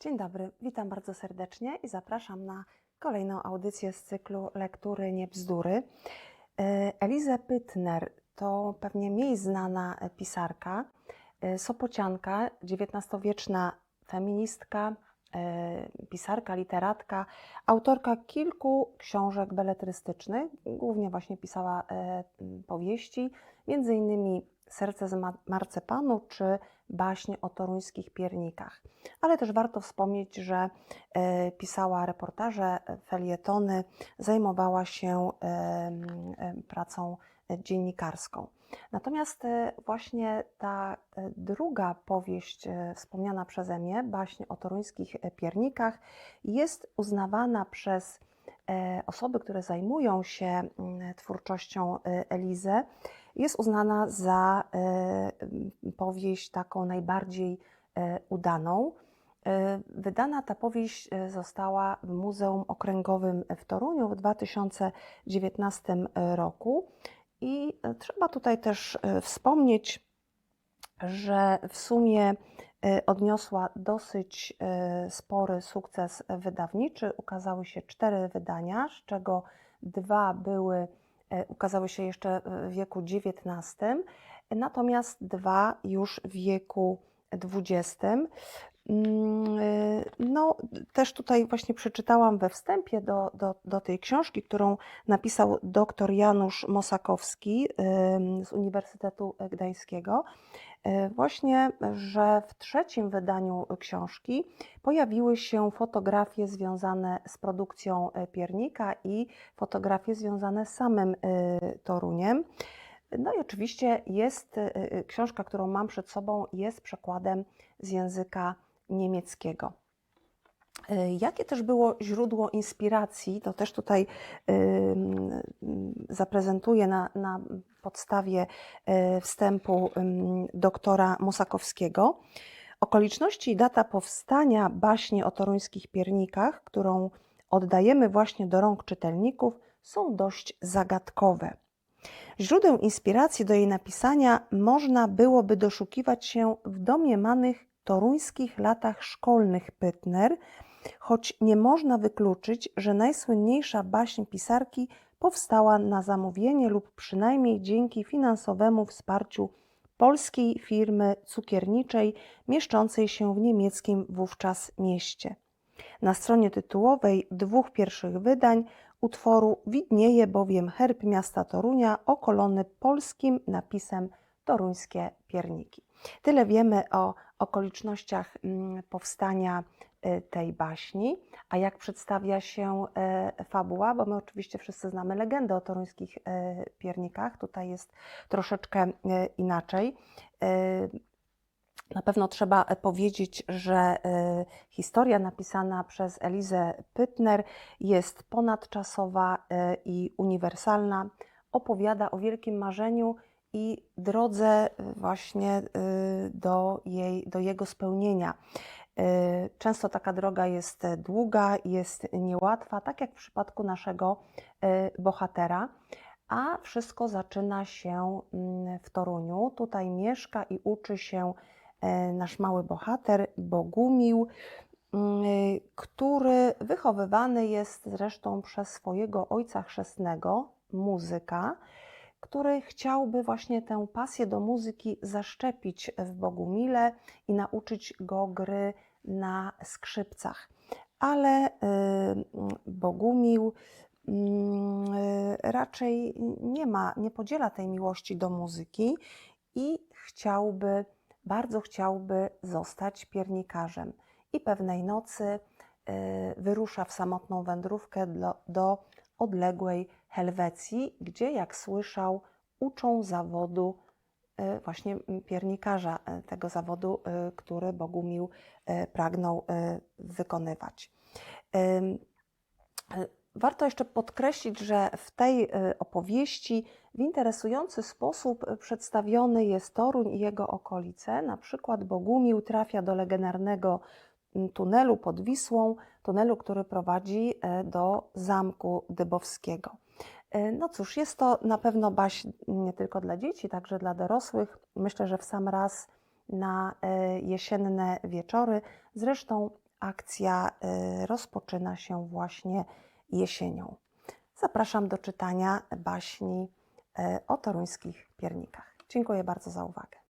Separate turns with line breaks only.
Dzień dobry, witam bardzo serdecznie i zapraszam na kolejną audycję z cyklu Lektury Nie Bzdury. E, Elizę Pytner to pewnie mniej znana pisarka, e, sopocianka, XIX-wieczna feministka, e, pisarka, literatka, autorka kilku książek beletrystycznych, głównie właśnie pisała powieści, między innymi Serce z ma- marcepanu czy baśnie o toruńskich piernikach. Ale też warto wspomnieć, że e, pisała reportaże, e, felietony, zajmowała się pracą dziennikarską. Natomiast e, właśnie ta druga powieść wspomniana przeze mnie, baśnie o toruńskich piernikach, jest uznawana przez osoby, które zajmują się mm, twórczością e, Elizę, jest uznana za e, powieść taką najbardziej e, udaną. E, Wydana ta powieść została w Muzeum Okręgowym w Toruniu w 2019 roku. I trzeba tutaj też wspomnieć, że w sumie odniosła dosyć spory sukces wydawniczy. Ukazały się cztery wydania, z czego dwa były, ukazały się jeszcze w wieku XIX, natomiast dwa już w wieku XX. Mm, y, No, też tutaj właśnie przeczytałam we wstępie do, do, do tej książki, którą napisał dr Janusz Mosakowski z Uniwersytetu Gdańskiego, właśnie, że w trzecim wydaniu książki pojawiły się fotografie związane z produkcją y, piernika i fotografie związane z samym y, Toruniem. No i oczywiście jest książka, którą mam przed sobą, jest przekładem z języka niemieckiego. Y, Jakie też było źródło inspiracji, to też tutaj zaprezentuję na, na podstawie y, wstępu doktora Mosakowskiego. Okoliczności i data powstania baśni o toruńskich piernikach, którą oddajemy właśnie do rąk czytelników, są dość zagadkowe. Źródeł inspiracji do jej napisania można byłoby doszukiwać się w domniemanych toruńskich latach szkolnych Pytner, choć nie można wykluczyć, że najsłynniejsza baśń pisarki powstała na zamówienie lub przynajmniej dzięki finansowemu wsparciu polskiej firmy cukierniczej mieszczącej się w niemieckim wówczas mieście. Na stronie tytułowej dwóch pierwszych wydań utworu widnieje bowiem herb miasta Torunia okolony polskim napisem Toruńskie Pierniki. Tyle wiemy o okolicznościach mm, powstania tej baśni, a jak przedstawia się e, fabuła, bo my oczywiście wszyscy znamy legendę o toruńskich e, piernikach, tutaj jest troszeczkę e, inaczej. E, na pewno trzeba e, powiedzieć, że e, historia napisana przez Elizę Pytner jest ponadczasowa e, i uniwersalna. Opowiada o wielkim marzeniu i drodze e, właśnie e, do, jej, do jego spełnienia. E, Często taka droga jest e, długa, jest niełatwa, tak jak w przypadku naszego e, bohatera. A wszystko zaczyna się mm, w Toruniu. Tutaj mieszka i uczy się e, nasz mały bohater Bogumił, mm, który wychowywany jest zresztą przez swojego ojca chrzestnego, muzyka, który chciałby właśnie tę pasję do muzyki zaszczepić w Bogumile i nauczyć go gry na skrzypcach. Ale y, Bogumił y, raczej nie ma, nie podziela tej miłości do muzyki i chciałby, bardzo chciałby zostać piernikarzem. I pewnej nocy y, wyrusza w samotną wędrówkę do, do odległej Helwecji, gdzie, jak słyszał, uczą zawodu właśnie m, piernikarza, y, tego zawodu, y, który Bogumił pragnął wykonywać. Warto jeszcze podkreślić, że w tej opowieści w interesujący sposób przedstawiony jest Toruń i jego okolice. Na przykład Bogumił trafia do legendarnego tunelu pod Wisłą, tunelu, który prowadzi e, do Zamku Dybowskiego. E, no cóż, jest to na pewno baś nie tylko dla dzieci, także dla dorosłych. Myślę, że w sam raz na e, jesienne wieczory. Zresztą akcja e, rozpoczyna się właśnie jesienią. Zapraszam do czytania baśni o toruńskich piernikach. Dziękuję bardzo za uwagę.